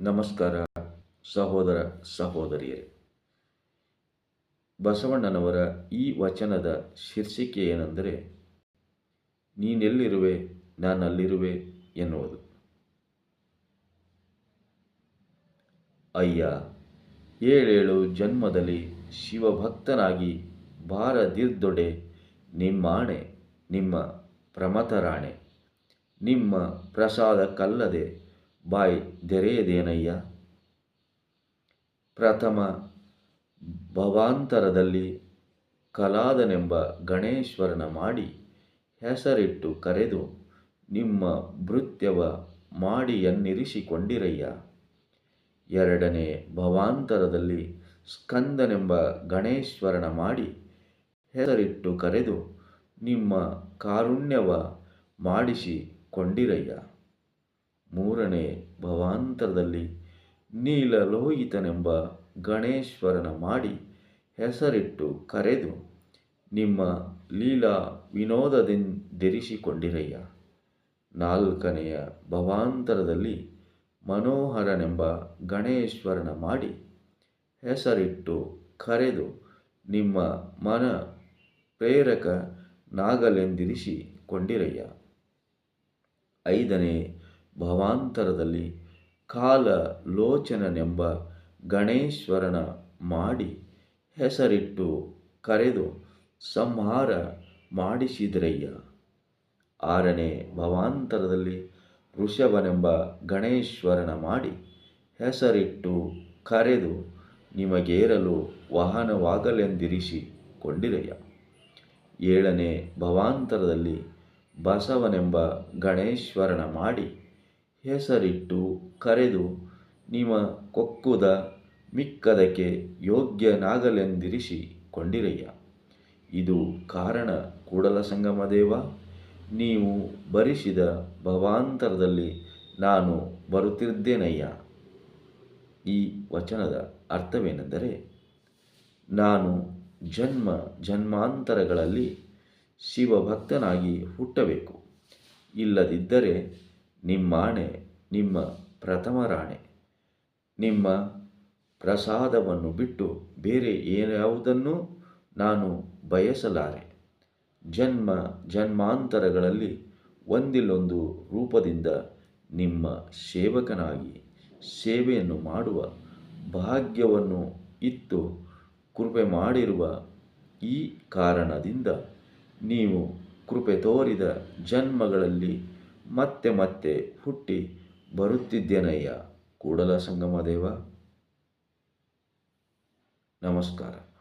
ನಮಸ್ಕಾರ, ಸಹೋದರ ಸಹೋದರಿಯರೇ. ಬಸವಣ್ಣನವರ ಈ ವಚನದ ಶೀರ್ಷಿಕೆ ಏನೆಂದರೆ ನೀನೆಲ್ಲಿರುವೆ, ನಾನಲ್ಲಿರುವೆ ಎನ್ನುವುದು. ಅಯ್ಯ, ಏಳೇಳು ಜನ್ಮದಲ್ಲಿ ಶಿವಭಕ್ತನಾಗಿ ಬಾರದಿರ್ದೊಡೆ ನಿಮ್ಮಾಣೆ, ನಿಮ್ಮ ಪ್ರಮಥರಾಣೆ, ನಿಮ್ಮ ಪ್ರಸಾದಕ್ಕಲ್ಲದೆ ಬಾಯ್ ದೆರೆಯದೇನಯ್ಯ ಪ್ರಥಮ ಭವಾಂತರದಲ್ಲಿ ಕಲಾದನೆಂಬ ಗಣೇಶ್ವರನ ಮಾಡಿ ಹೆಸರಿಟ್ಟು ಕರೆದು, ನಿಮ್ಮ ಭೃತ್ಯವ ಮಾಡಿಯನ್ನಿರಿಸಿಕೊಂಡಿರಯ್ಯ. ಎರಡನೇ ಭವಾಂತರದಲ್ಲಿ ಸ್ಕಂದನೆಂಬ ಗಣೇಶ್ವರನ ಮಾಡಿ ಹೆಸರಿಟ್ಟು ಕರೆದು, ನಿಮ್ಮ ಕಾರುಣ್ಯವ ಮಾಡಿಸಿಕೊಂಡಿರಯ್ಯ. ಮೂರನೇ ಭವಾಂತರದಲ್ಲಿ ನೀಲಲೋಹಿತನೆಂಬ ಗಣೇಶ್ವರನ ಮಾಡಿ ಹೆಸರಿಟ್ಟು ಕರೆದು, ನಿಮ್ಮ ಲೀಲಾ ವಿನೋದದಿಂದಿರಿಸಿಕೊಂಡಿರಯ್ಯ. ನಾಲ್ಕನೆಯ ಭವಾಂತರದಲ್ಲಿ ಮನೋಹರನೆಂಬ ಗಣೇಶ್ವರನ ಮಾಡಿ ಹೆಸರಿಟ್ಟು ಕರೆದು, ನಿಮ್ಮ ಮನ ಪ್ರೇರಕ ನಾಗಲೆಂದಿರಿಸಿಕೊಂಡಿರಯ್ಯ. ಐದನೇ ಭವಾಂತರದಲ್ಲಿ ಕಾಲ ಲೋಚನನೆಂಬ ಗಣೇಶ್ವರನ ಮಾಡಿ ಹೆಸರಿಟ್ಟು ಕರೆದು ಸಂಹಾರ ಮಾಡಿಸಿದ್ರಯ್ಯ. ಆರನೇ ಭವಾಂತರದಲ್ಲಿ ವೃಷಭನೆಂಬ ಗಣೇಶ್ವರನ ಮಾಡಿ ಹೆಸರಿಟ್ಟು ಕರೆದು ನಿಮಗೇರಲು ವಾಹನವಾಗಲೆಂದಿರಿಸಿ ಕೊಂಡಿರಯ್ಯ ಏಳನೇ ಭವಾಂತರದಲ್ಲಿ ಬಸವನೆಂಬ ಗಣೇಶ್ವರನ ಮಾಡಿ ಹೆಸರಿಟ್ಟು ಕರೆದು, ನಿಮ್ಮ ಕೊಕ್ಕುದ ಮಿಕ್ಕದಕ್ಕೆ ಯೋಗ್ಯನಾಗಲೆಂದಿರಿಸಿ ಕೊಂಡಿರಯ್ಯ. ಇದು ಕಾರಣ ಕೂಡಲ ಸಂಗಮ ದೇವ ನೀವು ಬರಿಸಿದ ಭವಾಂತರದಲ್ಲಿ ನಾನು ಬರುತ್ತಿದ್ದೇನಯ್ಯ. ಈ ವಚನದ ಅರ್ಥವೇನೆಂದರೆ, ನಾನು ಜನ್ಮ ಜನ್ಮಾಂತರಗಳಲ್ಲಿ ಶಿವಭಕ್ತನಾಗಿ ಹುಟ್ಟಬೇಕು. ಇಲ್ಲದಿದ್ದರೆ ನಿಮ್ಮಾಣೆ ನಿಮ್ಮ ಪ್ರಥಮ ರಾಣೆ. ನಿಮ್ಮ ಪ್ರಸಾದವನ್ನು ಬಿಟ್ಟು ಬೇರೆ ಏನ್ಯಾವುದನ್ನೂ ನಾನು ಬಯಸಲಾರೆ? ಜನ್ಮ ಜನ್ಮಾಂತರಗಳಲ್ಲಿ ಒಂದಿಲ್ಲೊಂದು ರೂಪದಿಂದ ನಿಮ್ಮ ಸೇವಕನಾಗಿ ಸೇವೆಯನ್ನು ಮಾಡುವ ಭಾಗ್ಯವನ್ನು ಇತ್ತು ಕೃಪೆ ಮಾಡಿರುವ ಈ ಕಾರಣದಿಂದ ನೀವು ಕೃಪೆ ತೋರಿದ ಜನ್ಮಗಳಲ್ಲಿ ಮತ್ತೆ ಮತ್ತೆ ಹುಟ್ಟಿ ಬರುತ್ತಿದ್ದೇನಯ್ಯ ಕೂಡಲ ಸಂಗಮದೇವ ನಮಸ್ಕಾರ.